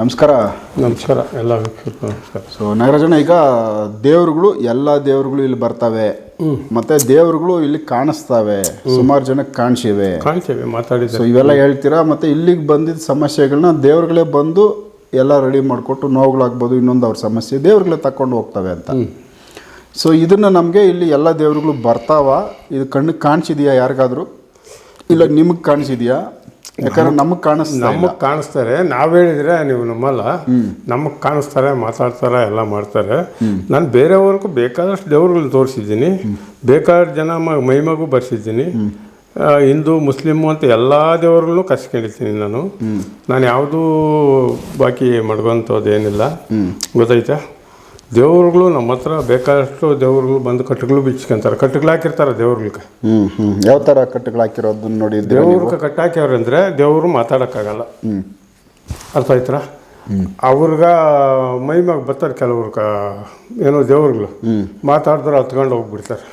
ನಮಸ್ಕಾರ. ನಮಸ್ಕಾರ ಎಲ್ಲ ನಮಸ್ಕಾರ. ಸೊ ನಾಗರಾಜಣ್ಣ ಈಗ ದೇವ್ರುಗಳು ಎಲ್ಲ ದೇವ್ರುಗಳು ಇಲ್ಲಿ ಬರ್ತವೆ. ಮತ್ತೆ ದೇವ್ರುಗಳು ಇಲ್ಲಿ ಕಾಣಿಸ್ತಾವೆ. ಸುಮಾರು ಜನಕ್ಕೆ ಕಾಣಿಸಿವೆ. ಕಾಣ್ತೇವೆ ಮಾತಾಡಿದ ಸೊ ಇವೆಲ್ಲ ಹೇಳ್ತೀರಾ? ಮತ್ತೆ ಇಲ್ಲಿಗೆ ಬಂದಿದ್ದ ಸಮಸ್ಯೆಗಳನ್ನ ದೇವ್ರುಗಳೇ ಬಂದು ಎಲ್ಲ ರೆಡಿ ಮಾಡಿಕೊಟ್ಟು ನೋವುಗಳಾಗ್ಬೋದು ಇನ್ನೊಂದು ಅವ್ರ ಸಮಸ್ಯೆ ದೇವ್ರುಗಳೇ ತಕೊಂಡು ಹೋಗ್ತವೆ ಅಂತ. ಸೊ ಇದನ್ನ ನಮಗೆ ಇಲ್ಲಿ ಎಲ್ಲ ದೇವ್ರುಗಳು ಬರ್ತಾವ. ಇದು ಕಣ್ಣಿಗೆ ಕಾಣಿಸಿದ್ಯಾ ಯಾರಿಗಾದರೂ? ಇಲ್ಲ ನಿಮಗೆ ಕಾಣಿಸಿದ್ಯಾ? ಯಾಕಂದ್ರೆ ನಮಗೆ ಕಾಣಿಸ್ತಾ ಇಲ್ಲ. ನಮಗೆ ಕಾಣಿಸ್ತಾರೆ. ನಾವು ಹೇಳಿದ್ರೆ ನೀವು ನಮ್ಮಲ್ಲ. ನಮಗೆ ಕಾಣಿಸ್ತಾರೆ ಮಾತಾಡ್ತಾರೆ ಎಲ್ಲ ಮಾಡ್ತಾರೆ. ನಾನು ಬೇರೆಯವ್ರಿಗೂ ಬೇಕಾದಷ್ಟು ದೇವ್ರುಗಳನ್ನ ತೋರಿಸಿದ್ದೀನಿ. ಬೇಕಾದ ಜನ ಮ- ಮೈಮಗೂ ಬರ್ಸಿದ್ದೀನಿ. ಹಿಂದೂ ಮುಸ್ಲಿಮು ಅಂತ ಎಲ್ಲ ದೇವರುಗಳನ್ನು ಕಸ್ಕೊಂಡಿರ್ತೀನಿ ನಾನು. ನಾನು ಯಾವುದೂ ಬಾಕಿ ಮಡ್ಗೋಂಥದ್ದು ಏನಿಲ್ಲ. ಗೊತ್ತಾಯ್ತಾ? ದೇವ್ರುಗಳು ನಮ್ಮ ಹತ್ರ ಬೇಕಾದಷ್ಟು ದೇವ್ರುಗಳು ಬಂದು ಕಟ್ಟುಗಳು ಬಿಚ್ಕೊಂತಾರೆ. ಕಟ್ಟುಗಳು ಹಾಕಿರ್ತಾರೆ ದೇವ್ರುಗಳಿಗೆ. ಹ್ಞೂ ಹ್ಞೂ ಯಾವ ಥರ ಕಟ್ಟುಗಳು ಹಾಕಿರೋದನ್ನ ನೋಡಿ ದೇವ್ರಿಗೆ ಕಟ್ಟಾಕ್ಯವ್ರಂದ್ರೆ ದೇವರು ಮಾತಾಡೋಕ್ಕಾಗಲ್ಲ. ಹ್ಞೂ ಅರ್ಥ ಆಯ್ತರ ಅವ್ರಿಗ ಮೈಮಾಗ ಬರ್ತಾರೆ ಕೆಲವ್ರ ಕ ಏನೋ ದೇವ್ರುಗಳು. ಮಾತಾಡಿದ್ರೆ ಹತ್ಕೊಂಡು ಹೋಗ್ಬಿಡ್ತಾರೆ.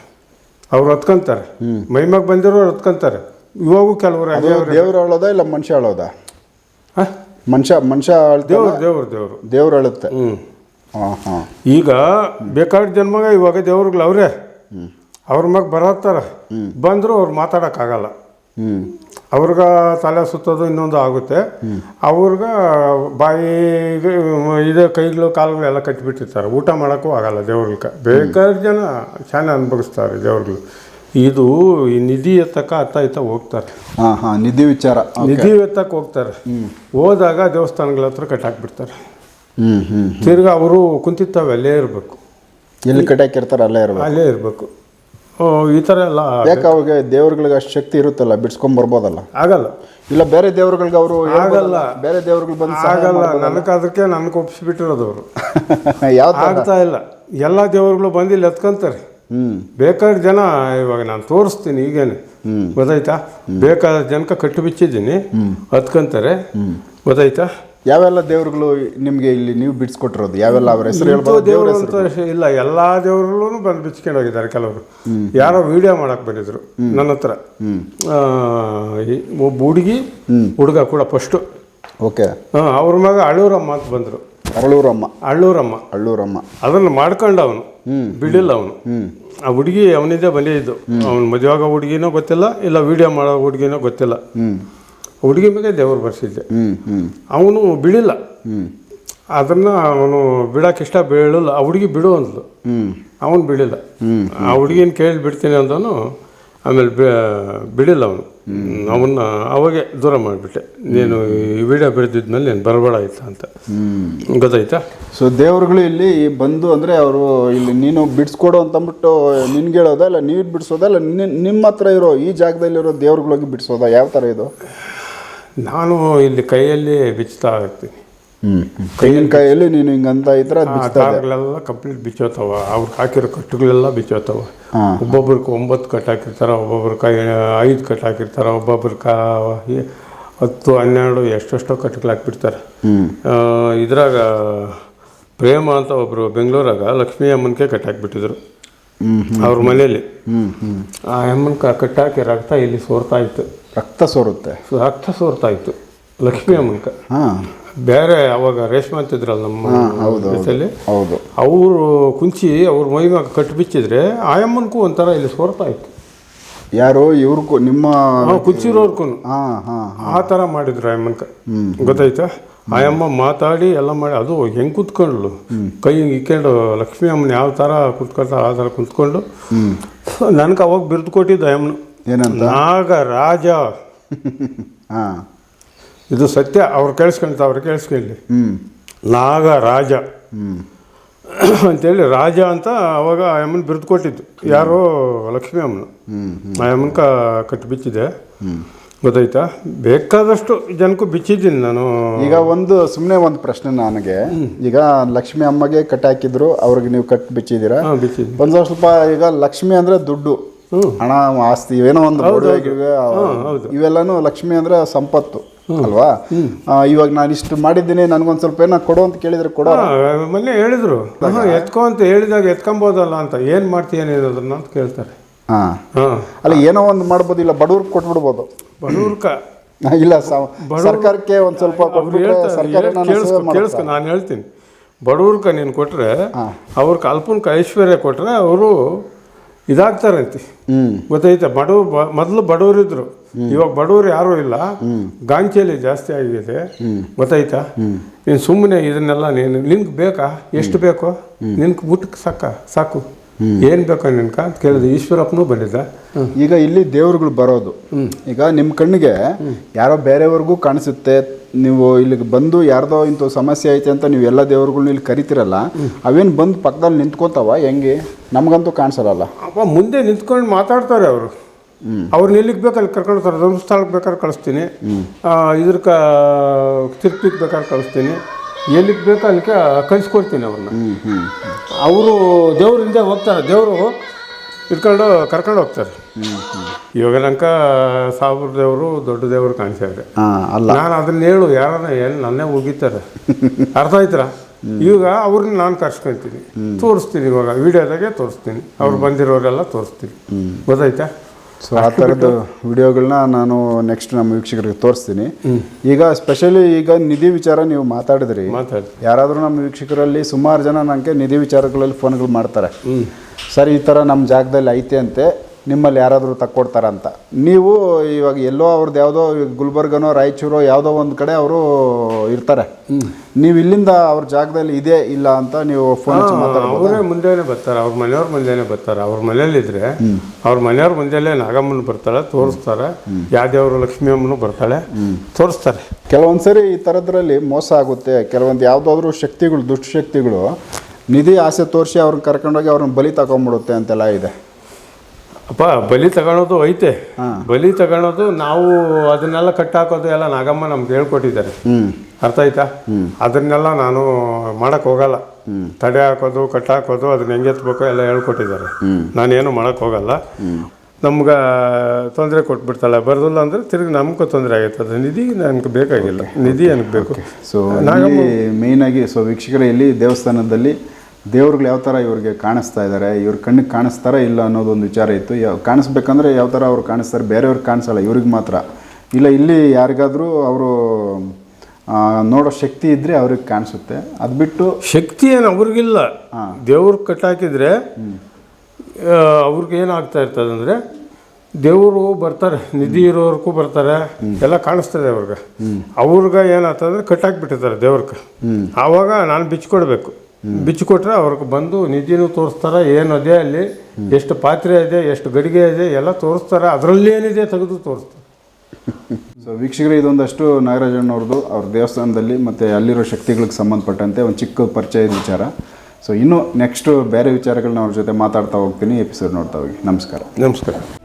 ಅವ್ರು ಹತ್ಕೊಂತಾರೆ. ಮೈಮಾಗ ಬಂದಿರೋರು ಹತ್ಕೊಂತಾರೆ. ಇವಾಗೂ ಕೆಲವರು ದೇವ್ರು ಅಳೋದಾ ಇಲ್ಲ ಮನುಷ್ಯ ಅಳೋದಾ? ಮನುಷ್ಯ ಮನುಷ್ಯ ದೇವ್ರು ದೇವ್ರು ದೇವ್ರು. ದೇವ್ರು ಅಳುತ್ತೆ. ಹ್ಞೂ ಈಗ ಬೇಕಾದ ಜನ್ಮಗ ಇವಾಗ ದೇವ್ರುಗಳು ಅವರೇ. ಅವ್ರ ಮಗ ಬರತ್ತಾರ. ಬಂದರೂ ಅವ್ರು ಮಾತಾಡೋಕ್ಕಾಗಲ್ಲ. ಅವ್ರಿಗ ತಲೆ ಸುತ್ತೋದು ಇನ್ನೊಂದು ಆಗುತ್ತೆ. ಅವ್ರಿಗ ಬಾಯಿಗೆ ಇದೆ ಕೈಗಳು ಕಾಲುಗಳು ಎಲ್ಲ ಕಟ್ಟಿಬಿಟ್ಟಿರ್ತಾರೆ ಊಟ ಮಾಡೋಕ್ಕೂ ಆಗಲ್ಲ ದೇವ್ರಿಗೆ ಬೇಕಾದ ಜನ ಚೆನ್ನಾಗಿ ಅನುಭವಿಸ್ತಾರೆ ದೇವ್ರಿಗಳು. ಇದು ಈ ನಿಧಿ ಎತ್ತಕ್ಕ ಅತ್ತ ಇತ್ತ ಹೋಗ್ತಾರೆ. ಹಾಂ ಹಾಂ ನಿಧಿ ವಿಚಾರ. ನಿಧಿ ಎತ್ತಕ್ಕೆ ಹೋಗ್ತಾರೆ. ಹೋದಾಗ ದೇವಸ್ಥಾನಗಳ ಹತ್ರ ಕಟ್ಟಾಕ್ಬಿಡ್ತಾರೆ. ತಿರ್ಗಾ ಅವರು ಕುಂತಿರ್ತಾವೆ ಅಲ್ಲೇ ಇರಬೇಕು. ಎಲ್ಲಿ ಕಟ್ಟಾಕಿರ್ತಾರೆ ಅಲ್ಲೇ ಇರಬೇಕು. ಅಲ್ಲೇ ಇರಬೇಕು. ಈ ಥರ ಎಲ್ಲ ಯಾಕೆ ಅವಾಗ ದೇವ್ರುಗಳಿಗೆ ಅಷ್ಟು ಶಕ್ತಿ ಇರುತ್ತಲ್ಲ ಬಿಡ್ಸ್ಕೊಂಡ್ ಬರ್ಬೋದಲ್ಲ? ಆಗಲ್ಲ. ಇಲ್ಲ ಬೇರೆ ದೇವ್ರುಗಳಿಗೆ ಅವರು ಆಗಲ್ಲ. ಬೇರೆ ದೇವ್ರುಗಳು ಬಂದು ಆಗಲ್ಲ. ನನಗೆ ಅದಕ್ಕೆ ನನಗೆ ಒಪ್ಪಿಸ್ಬಿಟ್ಟಿರೋದು ಅವರು ಯಾವ ಆಗ್ತಾ ಇಲ್ಲ. ಎಲ್ಲ ದೇವರುಗಳು ಬಂದು ಇಲ್ಲಿ ಎತ್ಕೊಂತಾರೆ. ಹ್ಮ್. ಬೇಕಾದ ಜನ ಇವಾಗ ನಾನು ತೋರಿಸ್ತೀನಿ ಈಗೇನೆ. ಗೊತ್ತಾಯ್ತಾ? ಬೇಕಾದ ಜನಕ್ಕೆ ಕಟ್ಟು ಬಿಚ್ಚಿದ್ದೀನಿ. ಹತ್ಕೊಂತಾರೆ ಗೊತ್ತಾಯ್ತಾ? ಯಾವೆಲ್ಲ ದೇವ್ರುಗಳು ನಿಮ್ಗೆ ಇಲ್ಲಿ ನೀವು ಬಿಡಿಸ್ಕೊಟ್ಟಿರೋದು? ಯಾವೆಲ್ಲ ಅವ್ರ ಹೆಸರು ಹೇಳ್ಬೋದು ದೇವ್ರ ದೇವರು ಅಂತ ಇಲ್ಲ ಎಲ್ಲ ದೇವರುಗಳು ಬಂದು ಬಿಚ್ಕೊಂಡು ಹೋಗಿದ್ದಾರೆ ಕೆಲವರು. ಯಾರೋ ವಿಡಿಯೋ ಮಾಡಕ್ ಬಂದಿದ್ರು ನನ್ನ ಹತ್ರ. ಒಬ್ಬ ಹುಡುಗಿ ಹುಡುಗ ಕೂಡ ಫಸ್ಟು. ಓಕೆ. ಅವ್ರ ಮಗ ಅಳ್ಳೂರಮ್ಮ ಅಂತ ಬಂದರು. ಅಳ್ಳೂರಮ್ಮ. ಅಳ್ಳೂರಮ್ಮ. ಅಳ್ಳೂರಮ್ಮ. ಅದನ್ನು ಮಾಡ್ಕೊಂಡ ಅವನು. ಬಿಡಿಲ್ಲ ಅವನು. ಆ ಹುಡುಗಿ ಅವನಿಂದ ಬಂದಿದ್ದು. ಅವನು ಮದುವೆ ಆಗೋ ಹುಡುಗಿನೋ ಗೊತ್ತಿಲ್ಲ ಇಲ್ಲ ವಿಡಿಯೋ ಮಾಡೋ ಹುಡುಗಿನೋ ಗೊತ್ತಿಲ್ಲ. ಹುಡುಗಿ ಮೇಲೆ ದೇವರು ಬರ್ಸಿದ್ದೆ. ಅವನು ಬಿಡಿಲ್ಲ. ಅದನ್ನ ಅದನ್ನು ಅವನು ಬಿಡಕ್ಕೆ ಇಷ್ಟ ಬೀಳಲ್ಲ. ಆ ಹುಡುಗಿ ಬಿಡು ಅಂದ್ಲು. ಅವನು ಬಿಡಿಲ್ಲ. ಆ ಹುಡುಗಿನ ಕೇಳಿ ಬಿಡ್ತೀನಿ ಅಂದನು ಆಮೇಲೆ ಬಿಡಿಲ್ಲ ಅವನು. ಅವನ್ನ ಅವಾಗೆ ದೂರ ಮಾಡಿಬಿಟ್ಟೆ. ನೀನು ಈ ವಿಡಿಯೋ ಬಿಡ್ದಿದ್ಮೇಲೆ ನೀನು ಬರಬೇಡ ಆಯ್ತಾ ಅಂತ. ಗೊತ್ತಾಯ್ತಾ? ಸೊ ದೇವ್ರುಗಳು ಇಲ್ಲಿ ಬಂದು ಅಂದ್ರೆ ಅವರು ಇಲ್ಲಿ ನೀನು ಬಿಡ್ಸ್ಕೊಡು ಅಂತಂದ್ಬಿಟ್ಟು ನಿನ್ಗೆ ಹೇಳೋದಾ ಇಲ್ಲ ನೀರು ಬಿಡಿಸೋದಾ ಇಲ್ಲ ನಿಮ್ಮ ಹತ್ರ ಇರೋ ಈ ಜಾಗದಲ್ಲಿರೋ ದೇವ್ರುಗಳಿಗೆ ಬಿಡಿಸೋದಾ? ಯಾವ ಥರ ಇದು? ನಾನು ಇಲ್ಲಿ ಕೈಯಲ್ಲಿ ಬಿಚ್ಚುತ್ತಾ ಇರ್ತೀನಿ. ಹ್ಮ್ ಕೈಯಿನ ಕೈಯಲ್ಲಿ ನೀನು ಹಿಂಗಂತ ಇದ್ರೆ ದಾರಗಳೆಲ್ಲ ಕಂಪ್ಲೀಟ್ ಬಿಚ್ಚೋತಾವ. ಅವ್ರು ಹಾಕಿರೋ ಕಟ್ಟುಗಳೆಲ್ಲ ಬಿಚ್ಚೋತಾವ. ಒಬ್ಬೊಬ್ರಿಗೆ ಒಂಬತ್ತು ಕಟ್ ಹಾಕಿರ್ತಾರ ಒಬ್ಬೊಬ್ರ ಕೈ ಐದು ಕಟ್ ಹಾಕಿರ್ತಾರ ಒಬ್ಬೊಬ್ರ ಕಾ ಹತ್ತು ಹನ್ನೆರಡು ಎಷ್ಟೆಷ್ಟೋ ಕಟ್ಟುಗಳು ಹಾಕ್ಬಿಡ್ತಾರೆ. ಇದ್ರಾಗ ಪ್ರೇಮ ಅಂತ ಒಬ್ಬರು ಬೆಂಗಳೂರಾಗ ಲಕ್ಷ್ಮೀ ಅಮ್ಮನಿಗೆ ಕಟ್ಟಾಕಿಬಿಟ್ಟಿದ್ರು ಅವ್ರ ಮನೆಯಲ್ಲಿ. ಆ ಅಮ್ಮನ ಕಟ್ಟಾಕಿ ರಕ್ತ ಇಲ್ಲಿ ಸೋರ್ತಾ ಇತ್ತು. ರಕ್ತ ಸೋರುತ್ತೆ. ರಕ್ತ ಸೋರ್ತಾ ಇತ್ತು ಲಕ್ಷ್ಮೀ ಅಮ್ಮನ್ಕ ಹಾ. ಬೇರೆ ಅವಾಗ ರೇಷ್ಮೆ ಅಂತಿದ್ರಲ್ಲ ನಮ್ಮ ಹೌದು ಹೌದು ಅವರು ಕುಂಚಿ ಅವ್ರ ಮೈಮ್ಯಾಗ ಕಟ್ಟು ಬಿಚ್ಚಿದ್ರೆ ಆಯಮ್ಮನ್ಗೂ ಒಂಥರ ಇಲ್ಲಿ ಸೋರ್ತಾ ಇತ್ತು ಯಾರು ಇವ್ರಿಗೂ ನಿಮ್ಮ ಕುಚ್ಚಿರೋರ್ಗೂ ಹಾ ಹಾ ಆ ಥರ ಮಾಡಿದ್ರು ಆಯಮ್ಮನ್ಕ ಗೊತ್ತಾಯ್ತಾ? ಆಯಮ್ಮ ಮಾತಾಡಿ ಎಲ್ಲ ಮಾಡಿ ಅದು ಹೆಂಗೆ ಕುತ್ಕೊಂಡ್ಳು? ಕೈ ಹಿಂಗೆ ಇಕ್ಕೊಂಡು ಲಕ್ಷ್ಮೀ ಅಮ್ಮನ ಯಾವ ಥರ ಕುತ್ಕೊಳ್ತಾ ಆ ಥರ ಕುತ್ಕೊಂಡು? ನನಗೆ ಅವಾಗ ಬಿರ್ದು ಕೊಟ್ಟಿದ್ದು ಆಯಮ್ಮನು ಏನಂತ? ನಾಗರಾಜ. ಹಾ. ಇದು ಸತ್ಯ ಅವ್ರು ಕೇಳಿಸ್ಕೊಂತ ಅವ್ರು ಕೇಳಿಸ್ಕೊಳ್ಳಿ ಹ್ಞೂ ನಾಗರಾಜ. ಹ್ಞೂ ಅಂತೇಳಿ ರಾಜ ಅಂತ ಅವಾಗ ಅಮ್ಮನ ಬಿರುದು ಕೊಟ್ಟಿದ್ದು. ಯಾರೋ ಲಕ್ಷ್ಮೀ ಅಮ್ಮನು. ಆ ಅಮ್ಮನ ಕಟ್ಟಿ ಬಿಚ್ಚಿದೆ. ಗೊತ್ತಾಯ್ತಾ? ಬೇಕಾದಷ್ಟು ಜನಕ್ಕೂ ಬಿಚ್ಚಿದ್ದೀನಿ ನಾನು. ಈಗ ಒಂದು ಸುಮ್ಮನೆ ಒಂದು ಪ್ರಶ್ನೆ ನನಗೆ. ಈಗ ಲಕ್ಷ್ಮಿ ಅಮ್ಮಗೆ ಕಟ್ಟಾಕಿದ್ರು ಅವ್ರಿಗೆ ನೀವು ಕಟ್ ಬಿಚ್ಚಿದ್ದೀರಾ? ಒಂದು ಸ್ವಲ್ಪ ಈಗ ಲಕ್ಷ್ಮಿ ಅಂದರೆ ದುಡ್ಡು. ಹಣ ಆಸ್ತಿ ಏನೋ ಒಂದು ಇವೆಲ್ಲಾನು ಲಕ್ಷ್ಮಿ ಅಂದ್ರೆ ಸಂಪತ್ತು ಅಲ್ವಾ? ಆ, ಇವಾಗ ನಾನು ಇಷ್ಟು ಮಾಡಿದ್ದೀನಿ ನನ್ಗೊಂದ್ ಸ್ವಲ್ಪ ಏನೋ ಕೊಡು ಅಂತ ಕೇಳಿದ್ರೆ ಕೊಡೋ? ಮೊನ್ನೆ ಹೇಳಿದ್ರು. ಎತ್ಕೊ ಅಂತ ಹೇಳಿದಾಗ ಎತ್ಕೊಂಬೋದಲ್ಲ ಅಂತ. ಏನ್ ಮಾಡ್ತೀಯ ಅದನ್ನ ಅಂತ ಕೇಳ್ತಾರೆ. ಹಾ. ಅಲ್ಲ ಏನೋ ಒಂದು ಮಾಡ್ಬೋದು ಇಲ್ಲ ಬಡವ್ರಿಗೆ ಕೊಟ್ಬಿಡ್ಬೋದು. ಬಡವ್ರಕ? ಇಲ್ಲ ಸರ್ಕಾರಕ್ಕೆ ಒಂದ್ ಸ್ವಲ್ಪ ಸರ್ಕಾರ. ನಾನು ಹೇಳ್ತೀನಿ. ಬಡವ್ರಕ ನೀನು ಕೊಟ್ರೆ ಅವ್ರ ಕಲ್ಪನ ಐಶ್ವರ್ಯ ಕೊಟ್ರೆ ಅವರು ಇದಾಗ್ತಾರಂತೆ ಹ್ಮ್. ಗೊತ್ತೈತೆ? ಬಡವ್ರು ಬ- ಮೊದಲು ಬಡವರಿದ್ರು ಇವಾಗ ಬಡವರು ಯಾರು ಇಲ್ಲ. ಗಾಂಚಲಿ ಜಾಸ್ತಿ ಆಗಿದೆ. ಗೊತ್ತಾಯ್ತಾ ನೀನು ಸುಮ್ಮನೆ ಇದನ್ನೆಲ್ಲ ನೀನು ನಿನ್ಗೆ ಬೇಕಾ? ಎಷ್ಟು ಬೇಕೋ? ನಿನ್ಗೆ ಊಟಕ್ಕೆ ಸಾಕ? ಸಾಕು. ಏನು ಬೇಕೋ ನಿನ್ಕ ಅಂತ ಕೇಳಿದೆ. ಈಶ್ವರಪ್ಪನೂ ಬಂದಿದ್ದ. ಈಗ ಇಲ್ಲಿ ದೇವ್ರುಗಳು ಬರೋದು. ಈಗ ನಿಮ್ಮ ಕಣ್ಣಿಗೆ ಯಾರೋ ಬೇರೆಯವ್ರಿಗೂ ಕಾಣಿಸುತ್ತೆ. ನೀವು ಇಲ್ಲಿಗೆ ಬಂದು ಯಾರ್ದೋ ಇಂಥ ಸಮಸ್ಯೆ ಐತೆ ಅಂತ ನೀವು ಎಲ್ಲ ದೇವ್ರುಗಳ್ನ ಇಲ್ಲಿ ಕರಿತಿರಲ್ಲ ಅವೇನು ಬಂದು ಪಕ್ಕದಲ್ಲಿ ನಿಂತ್ಕೊತಾವ? ಹೆಂಗೆ? ನಮಗಂತೂ ಕಾಣಿಸಲ್ಲ ಅಪ್ಪ ಮುಂದೆ ನಿಂತ್ಕೊಂಡು ಮಾತಾಡ್ತಾರೆ ಅವರು. ಅವ್ರನ್ನ ಎಲ್ಲಿಗೆ ಬೇಕಲ್ಲಿ ಕರ್ಕೊಂಡು ಧರ್ಮಸ್ಥಳಕ್ಕೆ ಬೇಕಾದ್ರೆ ಕಳಿಸ್ತೀನಿ. ಇದ್ರ ಕ ತಿರ್ಪಿಗೆ ಬೇಕಾದ್ರೆ ಕಳಿಸ್ತೀನಿ. ಎಲ್ಲಿಗೆ ಬೇಕೋ ಅಲ್ಲಿಗೆ ಕಳಿಸ್ಕೊಡ್ತೀನಿ ಅವ್ರನ್ನ. ಅವರು ದೇವ್ರಿಂದ ಹೋಗ್ತಾರೆ. ದೇವರು ಇಟ್ಕೊಂಡು ಕರ್ಕೊಂಡು ಹೋಗ್ತಾರೆ. ಇವಾಗ ನಂಕ ಸಾವಿರ ದೇವರು ದೊಡ್ಡ ದೇವರು ಕಾಣಿಸ್ತಾರೆ ನಾನು ಅದನ್ನ ಹೇಳು ಯಾರನ್ನ ಏನು ನನ್ನೇ ಹೋಗಿತಾರೆ ಅರ್ಥ ಆಯ್ತರ? ಈಗ ಅವ್ರನ್ನ ನಾನು ಕರ್ಸ್ಕೊಂತೀನಿ. ತೋರಿಸ್ತೀನಿ ಇವಾಗ ವಿಡಿಯೋದಾಗೆ ತೋರಿಸ್ತೀನಿ. ಅವ್ರು ಬಂದಿರೋರೆಲ್ಲ ತೋರಿಸ್ತೀನಿ. ಗೊತ್ತಾಯ್ತಾ? ಸೊ ಆ ಥರದ್ದು ವಿಡಿಯೋಗಳನ್ನ ನಾನು ನೆಕ್ಸ್ಟ್ ನಮ್ಮ ವೀಕ್ಷಕರಿಗೆ ತೋರಿಸ್ತೀನಿ. ಈಗ ಸ್ಪೆಷಲಿ ಈಗ ನಿಧಿ ವಿಚಾರ ನೀವು ಮಾತಾಡಿದ್ರಿ. ಮಾತಾಡಿ ಯಾರಾದರೂ ನಮ್ಮ ವೀಕ್ಷಕರಲ್ಲಿ ಸುಮಾರು ಜನ ನನಗೆ ನಿಧಿ ವಿಚಾರಗಳಲ್ಲಿ ಫೋನ್ಗಳು ಮಾಡ್ತಾರೆ. ಸರ್ ಈ ಥರ ನಮ್ಮ ಜಾಗದಲ್ಲಿ ಐತೆ ಅಂತೆ. ನಿಮ್ಮಲ್ಲಿ ಯಾರಾದರೂ ತಕ್ಕೊಡ್ತಾರಂತ. ನೀವು ಇವಾಗ ಎಲ್ಲೋ ಅವ್ರದ್ದು ಯಾವುದೋ ಗುಲ್ಬರ್ಗನೋ ರಾಯಚೂರೋ ಯಾವುದೋ ಒಂದು ಕಡೆ ಅವರು ಇರ್ತಾರೆ. ನೀವು ಇಲ್ಲಿಂದ ಅವ್ರ ಜಾಗದಲ್ಲಿ ಇದೆ ಇಲ್ಲ ಅಂತ ನೀವು ಫೋನ್ ಅವರೇ ಮುಂದೆನೇ ಬರ್ತಾರೆ ಅವ್ರ ಮನೆಯವ್ರ ಮುಂದೆನೇ ಬರ್ತಾರೆ. ಅವ್ರ ಮನೇಲಿದ್ರೆ ಅವ್ರ ಮನೆಯವ್ರ ಮುಂದೆಲೆ ನಾಗಮ್ಮನ ಬರ್ತಾಳೆ ತೋರಿಸ್ತಾರೆ ಯಾವ್ದೇವ್ರು ಲಕ್ಷ್ಮೀ ಅಮ್ಮನು ಬರ್ತಾಳೆ ತೋರಿಸ್ತಾರೆ. ಕೆಲವೊಂದ್ಸರಿ ಈ ಥರದ್ರಲ್ಲಿ ಮೋಸ ಆಗುತ್ತೆ. ಕೆಲವೊಂದು ಯಾವುದಾದ್ರೂ ಶಕ್ತಿಗಳು ದುಷ್ಟಶಕ್ತಿಗಳು ನಿಧಿ ಆಸೆ ತೋರಿಸಿ ಅವ್ರನ್ನ ಕರ್ಕೊಂಡೋಗಿ ಅವ್ರನ್ನ ಬಲಿ ತಗೊಂಡ್ಬಿಡುತ್ತೆ ಅಂತೆಲ್ಲ ಇದೆ. ಅಪ್ಪ ಬಲಿ ತಗೊಳೋದು ಐತೆ. ಬಲಿ ತಗೊಳೋದು ನಾವು ಅದನ್ನೆಲ್ಲ ಕಟ್ಟಾಕೋದು ಎಲ್ಲ ನಾಗಮ್ಮ ನಮ್ಗೆ ಹೇಳ್ಕೊಟ್ಟಿದ್ದಾರೆ. ಅರ್ಥ ಆಯ್ತಾ? ಅದನ್ನೆಲ್ಲ ನಾನು ಮಾಡಕ್ ಹೋಗಲ್ಲ. ತಡೆ ಹಾಕೋದು ಕಟ್ಟಾಕೋದು ಅದನ್ನ ಹೆಂಗೆ ಎತ್ಬೇಕು ಎಲ್ಲ ಹೇಳ್ಕೊಟ್ಟಿದ್ದಾರೆ. ನಾನೇನು ಮಾಡಕ್ ಹೋಗಲ್ಲ. ನಮ್ಗೆ ತೊಂದರೆ ಕೊಟ್ಬಿಡ್ತಾಳೆ ಬರ್ದಿಲ್ಲ ಅಂದ್ರೆ ತಿರುಗಿ ನಮ್ಗೂ ತೊಂದರೆ ಆಗೈತೆ ಅದು ನಿಧಿ ನನಗೆ ಬೇಕಾಗಿಲ್ಲ. ನಿಧಿ ನನಗೆ ಬೇಕು? ಸೊ ಮೇನ್ ಮೇಯ್ನಾಗಿ ಸೊ ವೀಕ್ಷಕರ ಇಲ್ಲಿ ದೇವಸ್ಥಾನದಲ್ಲಿ ದೇವ್ರುಗಳು ಯಾವ ಥರ ಇವ್ರಿಗೆ ಕಾಣಿಸ್ತಾ ಇದ್ದಾರೆ ಇವ್ರ ಕಣ್ಣಿಗೆ ಕಾಣಿಸ್ತಾರ ಇಲ್ಲ ಅನ್ನೋದೊಂದು ವಿಚಾರ ಇತ್ತು. ಯಾವ ಕಾಣಿಸ್ಬೇಕಂದ್ರೆ ಯಾವ ಥರ ಅವ್ರು ಕಾಣಿಸ್ತಾರೆ ಬೇರೆಯವ್ರಿಗೆ ಕಾಣಿಸಲ್ಲ ಇವ್ರಿಗೆ ಮಾತ್ರ. ಇಲ್ಲ ಇಲ್ಲಿ ಯಾರಿಗಾದರೂ ಅವರು ನೋಡೋ ಶಕ್ತಿ ಇದ್ದರೆ ಅವ್ರಿಗೆ ಕಾಣಿಸುತ್ತೆ. ಅದು ಬಿಟ್ಟು ಶಕ್ತಿ ಏನು ಅವ್ರಿಗಿಲ್ಲ. ದೇವ್ರಿಗೆ ಕಟ್ಟಾಕಿದ್ರೆ ಅವ್ರಿಗೆ ಏನಾಗ್ತಾ ಇರ್ತದೆ ಅಂದರೆ ದೇವರು ಬರ್ತಾರೆ ನಿಧಿ ಇರೋರ್ಗೂ ಬರ್ತಾರೆ ಎಲ್ಲ ಕಾಣಿಸ್ತದೆ ಅವ್ರಿಗೆ. ಅವ್ರಿಗೆ ಏನಾಗ್ತದೆ ಕಟ್ಟಾಕ್ಬಿಟ್ಟಿರ್ತಾರೆ ದೇವ್ರಿಗೆ. ಆವಾಗ ನಾನು ಬಿಚ್ಕೊಡ್ಬೇಕು. ಬಿಚ್ಕೊಟ್ರೆ ಅವ್ರಿಗೆ ಬಂದು ನಿಧಿನೂ ತೋರಿಸ್ತಾರೆ ಇದೆ ಅಲ್ಲಿ ಎಷ್ಟು ಪಾತ್ರೆ ಇದೆ ಎಷ್ಟು ಗಡಿಗೆ ಇದೆ ಎಲ್ಲ ತೋರಿಸ್ತಾರೆ. ಅದರಲ್ಲಿ ಏನಿದೆ ತೆಗೆದು ತೋರಿಸ್ತಾರೆ. ಸೊ ವೀಕ್ಷಕರೇ ಇದೊಂದಷ್ಟು ನಾಗರಾಜಣ್ಣವ್ರದ್ದು ಅವ್ರ ದೇವಸ್ಥಾನದಲ್ಲಿ ಮತ್ತು ಅಲ್ಲಿರೋ ಶಕ್ತಿಗಳಿಗೆ ಸಂಬಂಧಪಟ್ಟಂತೆ ಒಂದು ಚಿಕ್ಕ ಪರಿಚಯದ ವಿಚಾರ. ಸೊ ಇನ್ನು ನೆಕ್ಸ್ಟು ಬೇರೆ ವಿಚಾರಗಳನ್ನ ಅವ್ರ ಜೊತೆ ಮಾತಾಡ್ತಾ ಹೋಗ್ತೀನಿ ಎಪಿಸೋಡ್ ನೋಡ್ತಾ ಹೋಗಿ. ನಮಸ್ಕಾರ. ನಮಸ್ಕಾರ.